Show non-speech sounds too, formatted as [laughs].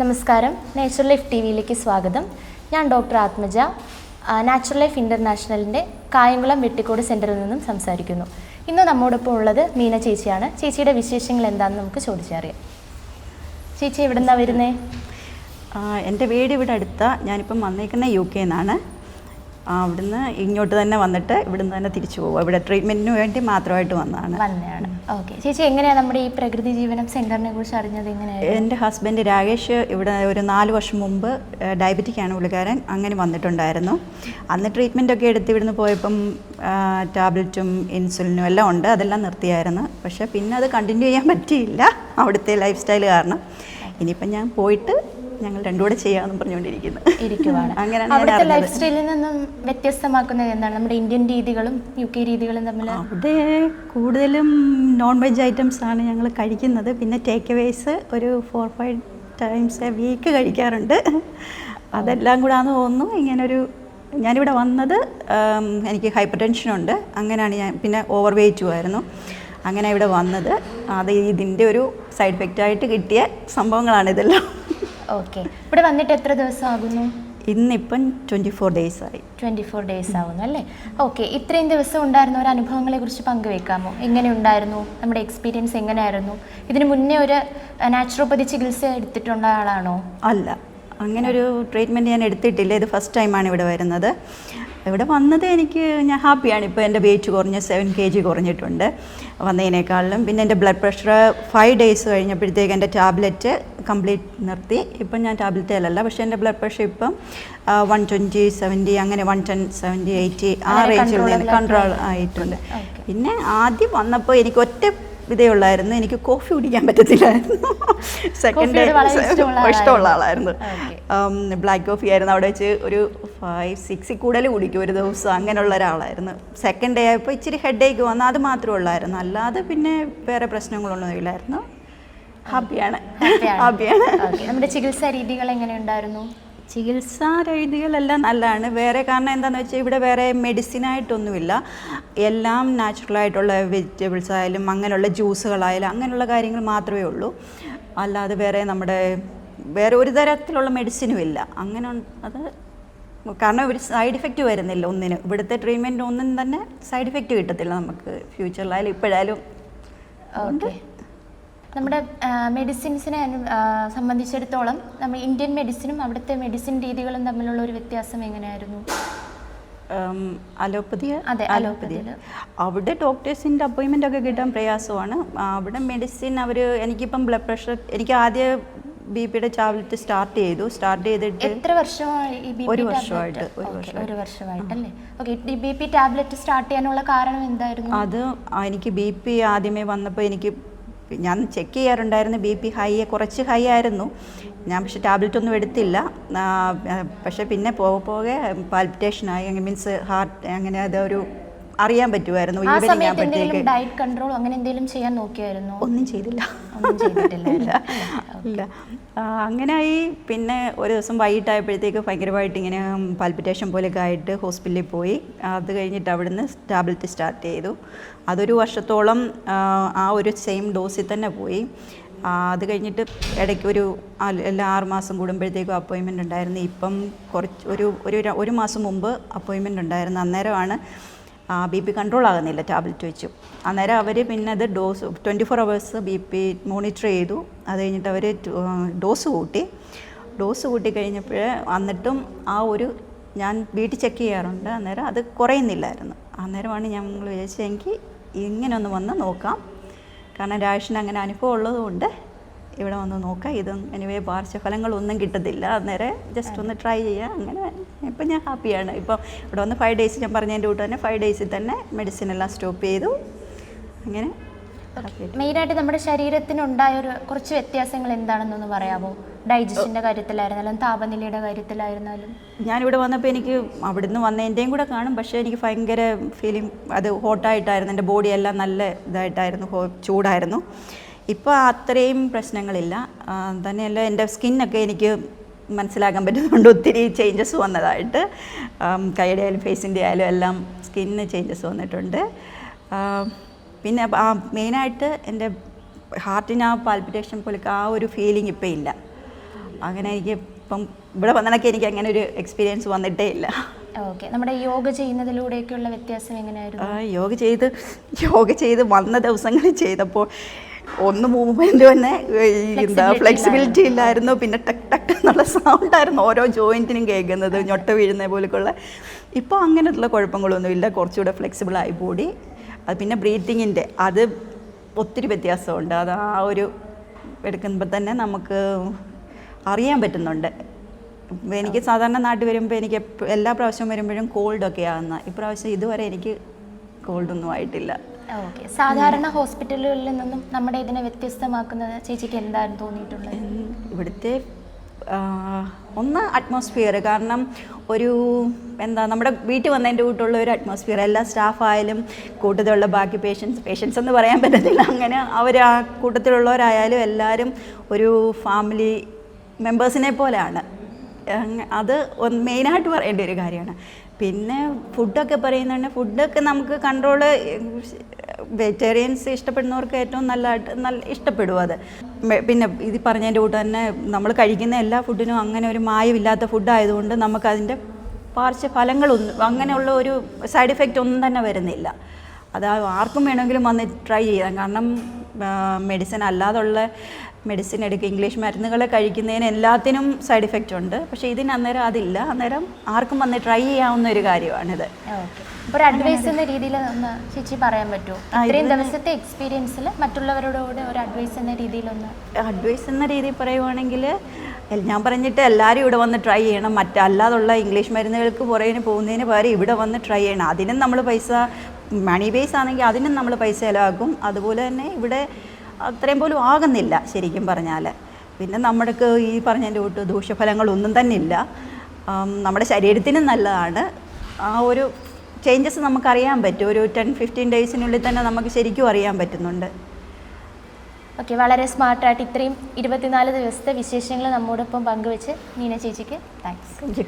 നമസ്കാരം. Nature life T വിയിലേക്ക് സ്വാഗതം. ഞാൻ ഡോക്ടർ ആത്മജ നാച്ചുറൽ ലൈഫ് ഇന്റർനാഷണലിന്റെ കായംകുളം വെട്ടിക്കോട് സെന്ററിൽ നിന്നും സംസാരിക്കുന്നു. ഇന്ന് നമ്മോടൊപ്പം ഉള്ളത് മീന ചേച്ചിയാണ്. ചേച്ചിയുടെ വിശേഷങ്ങൾ എന്താണെന്ന് നമുക്ക് ചോദിച്ചറിയാം ചേച്ചി എവിടെ നിന്നാണ് വരുന്നത് എന്റെ വീട് ഇവിടെ അടുത്ത. ഞാനിപ്പം വന്നേക്കുന്ന യു കെ നിന്നാണ് അവിടുന്ന് ഇങ്ങോട്ട് തന്നെ വന്നിട്ട് ഇവിടുന്ന് തന്നെ തിരിച്ചു പോകും ഇവിടെ ട്രീറ്റ്മെന്റിന് വേണ്ടി മാത്രമായിട്ട് വന്നതാണ്. വന്നതാണ്. ഓക്കെ. ചേച്ചി എങ്ങനെയാണ് നമ്മുടെ ഈ പ്രകൃതി ജീവനം സെന്ററിനെ കുറിച്ച് അറിഞ്ഞത്? എങ്ങനെയാണ് എന്റെ ഹസ്ബൻഡ് രാകേഷ് ഇവിടെ ഒരു നാല് വർഷം മുമ്പ് ഡയബറ്റിക്കാണ് പുള്ളിക്കാരൻ. അങ്ങനെ വന്നിട്ടുണ്ടായിരുന്നു. അന്ന് ട്രീറ്റ്മെന്റ് ഒക്കെ എടുത്ത് ഇവിടുന്ന് പോയപ്പം ടാബ്ലറ്റും ഇൻസുലിനും എല്ലാം ഉണ്ട്. അതെല്ലാം നിർത്തിയായിരുന്നു. പക്ഷേ പിന്നെ അത് കണ്ടിന്യൂ ചെയ്യാൻ പറ്റിയില്ല. അവിടുത്തെ ലൈഫ് സ്റ്റൈൽ കാരണം. ഇനിയിപ്പം ഞാൻ പോയിട്ട് ഞങ്ങൾ രണ്ടും കൂടെ ചെയ്യാമെന്ന് പറഞ്ഞുകൊണ്ടിരിക്കുന്നു. ഇരിക്കുവാണ്. അങ്ങനെയാണ് ലൈഫ് അറിഞ്ഞത്. സ്റ്റൈലിൽ നിന്നും വ്യത്യസ്തമാക്കുന്നത് എന്താണ്? നമ്മുടെ ഇന്ത്യൻ രീതികളും യു കെ രീതികളും തമ്മിൽ അവിടെ കൂടുതലും നോൺ വെജ് ഐറ്റംസ് ആണ് ഞങ്ങൾ കഴിക്കുന്നത്. പിന്നെ ടേക്ക് അവേസ് ഒരു four five times a week കഴിക്കാറുണ്ട്. അതെല്ലാം കൂടാന്ന് തോന്നുന്നു. ഇങ്ങനൊരു ഞാനിവിടെ വന്നത് എനിക്ക് ഹൈപ്പർ ടെൻഷനുണ്ട് അങ്ങനെയാണ് ഞാൻ പിന്നെ ഓവർ വെയ്റ്റും ആയിരുന്നു. അങ്ങനെ ഇവിടെ വന്നത്. അത് ഇതിന്റെ ഒരു സൈഡ് എഫക്റ്റായിട്ട് കിട്ടിയ സംഭവങ്ങളാണ് ഇതെല്ലാം. ഓക്കെ ഇവിടെ വന്നിട്ട് എത്ര ദിവസം ആകുന്നു ഇന്നിപ്പം ട്വന്റി ഫോർ ഡേയ്സ് ആയി. ട്വന്റി ഫോർ ഡേയ്സ് ആവുന്നു അല്ലേ? ഓക്കെ ഇത്രയും ദിവസം ഉണ്ടായിരുന്ന ഒരു അനുഭവങ്ങളെ കുറിച്ച് പങ്കുവെക്കാമോ? എങ്ങനെ ഉണ്ടായിരുന്നു? നമ്മുടെ എക്സ്പീരിയൻസ് എങ്ങനെയായിരുന്നു? ഇതിന് മുന്നേ ഒരു നാച്ചുറോപ്പതി ചികിത്സ എടുത്തിട്ടുള്ള ആളാണോ? അല്ല. അങ്ങനെ ഒരു ട്രീറ്റ്മെന്റ് ഞാൻ എടുത്തിട്ടില്ല. ഇത് ഫസ്റ്റ് ടൈമാണ് ഇവിടെ വരുന്നത്. ഇവിടെ വന്നത് എനിക്ക് ഞാൻ ഹാപ്പിയാണ്. ഇപ്പോൾ എന്റെ വെയിറ്റ് കുറഞ്ഞ് സെവൻ കെ ജി കുറഞ്ഞിട്ടുണ്ട്. വന്നതിനേക്കാളിലും. പിന്നെ എന്റെ ബ്ലഡ് പ്രഷർ ഫൈവ് ഡേയ്സ് കഴിഞ്ഞപ്പോഴത്തേക്ക് എന്റെ ടാബ്ലറ്റ് കംപ്ലീറ്റ് നിർത്തി. ഇപ്പം ഞാൻ ടാബ്ലറ്റ് അല്ലല്ല പക്ഷേ എന്റെ ബ്ലഡ് പ്രഷർ ഇപ്പം വൺ ട്വന്റി സെവന്റി അങ്ങനെ വൺ ടെൻ സെവന്റി എയ്റ്റി ആ റേഞ്ചിൽ കൺട്രോൾ ആയിട്ടുണ്ട്. പിന്നെ ആദ്യം വന്നപ്പോൾ എനിക്ക് ഒറ്റ ഇതേ ഉള്ളായിരുന്നു എനിക്ക് കോഫി കുടിക്കാൻ പറ്റത്തില്ലായിരുന്നു. സെക്കൻഡ് ഡേ [laughs] ഇഷ്ടമുള്ള ആളായിരുന്നു. ബ്ലാക്ക് കോഫി ആയിരുന്നു. അവിടെ വെച്ച് ഒരു ഫൈവ് സിക്സിൽ കൂടുതൽ കുടിക്കും ഒരു ദിവസം. അങ്ങനെയുള്ള ഒരാളായിരുന്നു. സെക്കൻഡ് ഡേ ആയപ്പോൾ ഇച്ചിരി ഹെഡ് ഏക്ക് വന്നു. അത് മാത്രമേ ഉള്ളായിരുന്നു. അല്ലാതെ പിന്നെ വേറെ പ്രശ്നങ്ങളൊന്നും ഇല്ലായിരുന്നു. ഹാപ്പിയാണ് ഹാപ്പിയാണ് [laughs] നമ്മുടെ ചികിത്സാ രീതികൾ എങ്ങനെ ഉണ്ടായിരുന്നു? ചികിത്സാ രീതികളെല്ലാം നല്ലതാണ്. വേറെ കാരണം എന്താണെന്ന് വെച്ചാൽ ഇവിടെ വേറെ മെഡിസിനായിട്ടൊന്നുമില്ല. എല്ലാം നാച്ചുറലായിട്ടുള്ള വെജിറ്റബിൾസ് ആയാലും അങ്ങനെയുള്ള ജ്യൂസുകളായാലും അങ്ങനെയുള്ള കാര്യങ്ങൾ മാത്രമേ ഉള്ളൂ. അല്ലാതെ വേറെ നമ്മുടെ വേറെ ഒരു തരത്തിലുള്ള മെഡിസിനും ഇല്ല അങ്ങനെ അത് കാരണം ഒരു സൈഡ് ഇഫക്റ്റ് വരുന്നില്ല ഒന്നിന്. ഇവിടുത്തെ ട്രീറ്റ്മെന്റ് ഒന്നും തന്നെ സൈഡ് ഇഫക്റ്റ് കിട്ടത്തില്ല നമുക്ക് ഫ്യൂച്ചറിലായാലും ഇപ്പോഴായാലും. ഓക്കെ. നമ്മുടെ മെഡിസിൻസിനെ സംബന്ധിച്ചിടത്തോളം നമ്മൾ ഇന്ത്യൻ മെഡിസിനും അവിടുത്തെ മെഡിസിൻ രീതികളും തമ്മിലുള്ള ഒരു വ്യത്യാസം എങ്ങനെയായിരുന്നു? അലോപ്പതി അതെ, അലോപ്പതി അവിടെ ഡോക്ടേഴ്സിന്റെ അപ്പോയിൻമെന്റ് ഒക്കെ കിട്ടാൻ പ്രയാസമാണ്. അവിടെ മെഡിസിൻ അവർ എനിക്കിപ്പം ബ്ലഡ് പ്രഷർ എനിക്ക് ആദ്യം ബി പിയുടെ ടാബ്ലറ്റ് സ്റ്റാർട്ട് ചെയ്തു. സ്റ്റാർട്ട് ചെയ്തിട്ട് എത്ര വർഷമായി ഒരു വർഷമായിട്ട്, ഒരു വർഷമായിട്ട്. ഒരു വർഷമായിട്ടല്ലേ? Okay B P tablet start ചെയ്യാനുള്ള കാരണം എന്തായിരുന്നു? അത് എനിക്ക് ബി പി ആദ്യമേ വന്നപ്പോൾ എനിക്ക് ഞാൻ ചെക്ക് ചെയ്യാറുണ്ടായിരുന്നു ബി പി ഹൈ കുറച്ച് ഹൈ ആയിരുന്നു. ഞാൻ പക്ഷേ ടാബ്ലറ്റ് ഒന്നും എടുത്തില്ല. പക്ഷേ പിന്നെ പോകെ പോകെ പാൽപിറ്റേഷനായി മീൻസ് ഹാർട്ട് അങ്ങനെ അതൊരു അറിയാൻ പറ്റുമായിരുന്നു ആ ഈവനിങ് സമയത്ത് എന്തെങ്കിലും ഡയറ്റ് കൺട്രോൾ അങ്ങനെ എന്തെങ്കിലും ചെയ്യാൻ നോക്കിയായിരുന്നു? ഒന്നും ചെയ്തില്ല. ഒന്നും ചെയ്തിട്ടില്ല [laughs] ഇല്ല. അങ്ങനെയായി പിന്നെ ഒരു ദിവസം വൈകിട്ടായപ്പോഴത്തേക്ക് ഭയങ്കരമായിട്ട് ഇങ്ങനെ പാൽപിറ്റേഷൻ പോലെയൊക്കെ ആയിട്ട് ഹോസ്പിറ്റലിൽ പോയി. അത് കഴിഞ്ഞിട്ട് അവിടുന്ന് ടാബ്ലറ്റ് സ്റ്റാർട്ട് ചെയ്തു. അതൊരു വർഷത്തോളം ആ, ആ ഒരു സെയിം ഡോസിൽ തന്നെ പോയി. അത് കഴിഞ്ഞിട്ട് ഇടയ്ക്ക് ഒരു എല്ലാ ആറ് മാസം കൂടുമ്പോഴത്തേക്കും അപ്പോയിൻമെന്റ് ഉണ്ടായിരുന്നു. ഇപ്പം കുറച്ച് ഒരു ഒരു ഒരു മാസം മുമ്പ് അപ്പോയിൻമെന്റ് ഉണ്ടായിരുന്നു. അന്നേരമാണ് ബി പി കൺട്രോൾ ആകുന്നില്ല ടാബ്ലറ്റ് വെച്ചു. അന്നേരം അവർ പിന്നെ അത് dose twenty four hours B P monitor ചെയ്തു. അത് കഴിഞ്ഞിട്ട് അവർ ഡോസ് കൂട്ടി. ഡോസ് കൂട്ടി കഴിഞ്ഞപ്പോൾ എന്നിട്ടും ആ ഒരു ഞാൻ വീട്ടിൽ ചെക്ക് ചെയ്യാറുണ്ട്. അന്നേരം അത് കുറയുന്നില്ലായിരുന്നു. അന്നേരമാണ് ഞങ്ങൾ വിചാരിച്ചെങ്കിൽ ഇങ്ങനെ ഒന്ന് വന്ന് നോക്കാം. കാരണം രാഷിന് അങ്ങനെ അനുഭവം ഉള്ളതുകൊണ്ട് ഇവിടെ വന്ന് നോക്കാം. ഇതും എനിവേ പാർശ്വഫലങ്ങളൊന്നും കിട്ടത്തില്ല. അന്നേരം ജസ്റ്റ് ഒന്ന് ട്രൈ ചെയ്യുക അങ്ങനെ ഇപ്പം ഞാൻ ഹാപ്പിയാണ് ഇപ്പം ഇവിടെ വന്ന് ഫൈവ് ഡേയ്സ് ഞാൻ പറഞ്ഞതിന്റെ കൂട്ട് തന്നെ ഫൈവ് ഡേയ്സിൽ തന്നെ മെഡിസിൻ എല്ലാം സ്റ്റോപ്പ് ചെയ്തു. അങ്ങനെ മെയിനായിട്ട് നമ്മുടെ ശരീരത്തിനുണ്ടായ ഒരു കുറച്ച് വ്യത്യാസങ്ങൾ എന്താണെന്നൊന്ന് പറയാമോ? ഡൈജസ്റ്റിന്റെ കാര്യത്തിലായിരുന്നാലും താപനിലയുടെ കാര്യത്തിലായിരുന്നാലും? ഞാനിവിടെ വന്നപ്പോൾ എനിക്ക് അവിടുന്ന് വന്നതിന്റെയും കൂടെ കാണും. പക്ഷേ എനിക്ക് ഭയങ്കര ഫീലിംഗ് അത് ഹോട്ടായിട്ടായിരുന്നു എന്റെ ബോഡിയെല്ലാം നല്ല ഇതായിട്ടായിരുന്നു ചൂടായിരുന്നു. ഇപ്പോൾ അത്രയും പ്രശ്നങ്ങളില്ല. തന്നെയല്ല എന്റെ സ്കിന്നൊക്കെ എനിക്ക് മനസ്സിലാക്കാൻ പറ്റുന്നുണ്ട്. ഒത്തിരി ചേഞ്ചസ് വന്നതായിട്ട്. കൈയുടെ ആയാലും ഫേസിന്റെ ആയാലും എല്ലാം സ്കിന്നിന് ചേഞ്ചസ് വന്നിട്ടുണ്ട്. പിന്നെ ആ മെയിനായിട്ട് എന്റെ ഹാർട്ടിന് ആ പാൽപിറ്റേഷൻ പോലെ ആ ഒരു ഫീലിംഗ് ഇപ്പം ഇല്ല. അങ്ങനെ എനിക്ക് ഇപ്പം ഇവിടെ വന്നതൊക്കെ എനിക്ക് അങ്ങനെ ഒരു എക്സ്പീരിയൻസ് വന്നിട്ടേ ഇല്ല. ഓക്കെ. നമ്മുടെ യോഗ ചെയ്യുന്നതിലൂടെയൊക്കെയുള്ള വ്യത്യാസം എങ്ങനെയായിരുന്നു? യോഗ ചെയ്ത് യോഗ ചെയ്ത് വന്ന ദിവസങ്ങളിൽ ചെയ്തപ്പോൾ ഒന്ന് മൂവ്മെന്റ് തന്നെ എന്താ ഫ്ലെക്സിബിലിറ്റി ഇല്ലായിരുന്നു. പിന്നെ ടക്ക് ടക്ക് എന്നുള്ള സൗണ്ടായിരുന്നു ഓരോ ജോയിന്റിനും കേൾക്കുന്നത് ഞൊട്ട വീഴുന്ന പോലെയൊക്കെയുള്ള. ഇപ്പോൾ അങ്ങനെയുള്ള കുഴപ്പങ്ങളൊന്നുമില്ല. കുറച്ചുകൂടെ ഫ്ലെക്സിബിൾ ആയി ബോഡി അത് പിന്നെ ബ്രീത്തിങ്ങിന്റെ അത് ഒത്തിരി വ്യത്യാസമുണ്ട്. അത് ആ ഒരു എടുക്കുമ്പോൾ തന്നെ നമുക്ക് അറിയാൻ പറ്റുന്നുണ്ട്. എനിക്ക് സാധാരണ നാട്ടിൽ വരുമ്പോൾ എനിക്ക് എല്ലാ പ്രാവശ്യം വരുമ്പോഴും കോൾഡൊക്കെ ആകുന്ന ഇപ്രാവശ്യം ഇതുവരെ എനിക്ക് കോൾഡൊന്നും ആയിട്ടില്ല. സാധാരണ ഹോസ്പിറ്റലുകളിൽ നിന്നും നമ്മുടെ ഇതിനെ വ്യത്യസ്തമാക്കുന്നത് ചേച്ചിക്ക് എന്താണ് തോന്നിയിട്ടുള്ളത്? ഇവിടുത്തെ ഒന്ന് അറ്റ്മോസ്ഫിയർ കാരണം ഒരു എന്താ നമ്മുടെ വീട്ടിൽ വന്നതിന്റെ കൂട്ടുള്ള ഒരു അറ്റ്മോസ്ഫിയർ എല്ലാ സ്റ്റാഫായാലും കൂട്ടത്തിലുള്ള ബാക്കി പേഷ്യൻസ് പേഷ്യൻസ് എന്ന് പറയാൻ പറ്റത്തില്ല. അങ്ങനെ അവർ ആ കൂട്ടത്തിലുള്ളവരായാലും എല്ലാവരും ഒരു ഫാമിലി മെമ്പേഴ്സിനെ പോലെയാണ്. അത് മെയിനായിട്ട് പറയേണ്ട ഒരു കാര്യമാണ്. പിന്നെ ഫുഡൊക്കെ പറയുന്നുണ്ട് ഫുഡൊക്കെ നമുക്ക് കൺട്രോൾ വെജിറ്റേറിയൻസ് ഇഷ്ടപ്പെടുന്നവർക്ക് ഏറ്റവും നല്ലതായിട്ട് നല്ല ഇഷ്ടപ്പെടും അത്. പിന്നെ ഇത് പറഞ്ഞതിന്റെ കൂട്ട് തന്നെ നമ്മൾ കഴിക്കുന്ന എല്ലാ ഫുഡിനും അങ്ങനെ ഒരു മായമില്ലാത്ത ഫുഡായതുകൊണ്ട് നമുക്കതിന്റെ പാർശ്വഫലങ്ങളൊന്നും അങ്ങനെയുള്ള ഒരു സൈഡ് എഫക്റ്റ് ഒന്നും തന്നെ വരുന്നില്ല. അത് ആർക്കും വേണമെങ്കിലും വന്ന് ട്രൈ ചെയ്യാം. കാരണം മെഡിസിൻ അല്ലാതുള്ള മെഡിസിൻ എടുക്കുക ഇംഗ്ലീഷ് മരുന്നുകളെ കഴിക്കുന്നതിന് എല്ലാത്തിനും സൈഡ് ഇഫക്റ്റ് ഉണ്ട്. പക്ഷേ ഇതിന് അന്നേരം അതില്ല. അന്നേരം ആർക്കും വന്ന് ട്രൈ ചെയ്യാവുന്ന ഒരു കാര്യമാണിത്. ഓക്കെ. ഒരു അഡ്വൈസ് എന്ന രീതിയിൽ ഒന്ന് ചേച്ചി പറയാൻ പറ്റുമോ? ഇത്രയും ദിവസത്തെ എക്സ്പീരിയൻസിൽ മറ്റുള്ളവരോട് കൂടെ ഒരു അഡ്വൈസ് എന്ന രീതിയിലൊന്ന് അഡ്വൈസ് എന്ന രീതിയിൽ പറയുവാണെങ്കിൽ ഞാൻ പറഞ്ഞിട്ട് എല്ലാവരും ഇവിടെ വന്ന് ട്രൈ ചെയ്യണം. മറ്റല്ലാതുള്ള ഇംഗ്ലീഷ് മരുന്നുകൾക്ക് പുറകിന് പോകുന്നതിന് പകരം ഇവിടെ വന്ന് ട്രൈ ചെയ്യണം. അതിനും നമ്മൾ പൈസ മണി ബേസ് ആണെങ്കിൽ അതിനും നമ്മൾ പൈസ ചിലവാക്കും. അതുപോലെ തന്നെ ഇവിടെ അത്രയും പോലും ആകുന്നില്ല ശരിക്കും പറഞ്ഞാൽ പിന്നെ നമ്മൾക്ക് ഈ പറഞ്ഞതിന്റെ കൂട്ട് ദൂഷ്യഫലങ്ങളൊന്നും തന്നെ ഇല്ല നമ്മുടെ ശരീരത്തിനും നല്ലതാണ്. ആ ഒരു ചേഞ്ചസ് നമുക്കറിയാൻ പറ്റും. ഒരു ടെൻ ഫിഫ്റ്റീൻ ഡേയ്സിനുള്ളിൽ തന്നെ നമുക്ക് ശരിക്കും അറിയാൻ പറ്റുന്നുണ്ട്. ഓക്കെ വളരെ സ്മാർട്ടായിട്ട് ഇത്രയും ഇരുപത്തിനാല് ദിവസത്തെ വിശേഷങ്ങൾ നമ്മോടൊപ്പം പങ്കുവെച്ച് മീന ചേച്ചിക്ക് താങ്ക്സ് താങ്ക് യു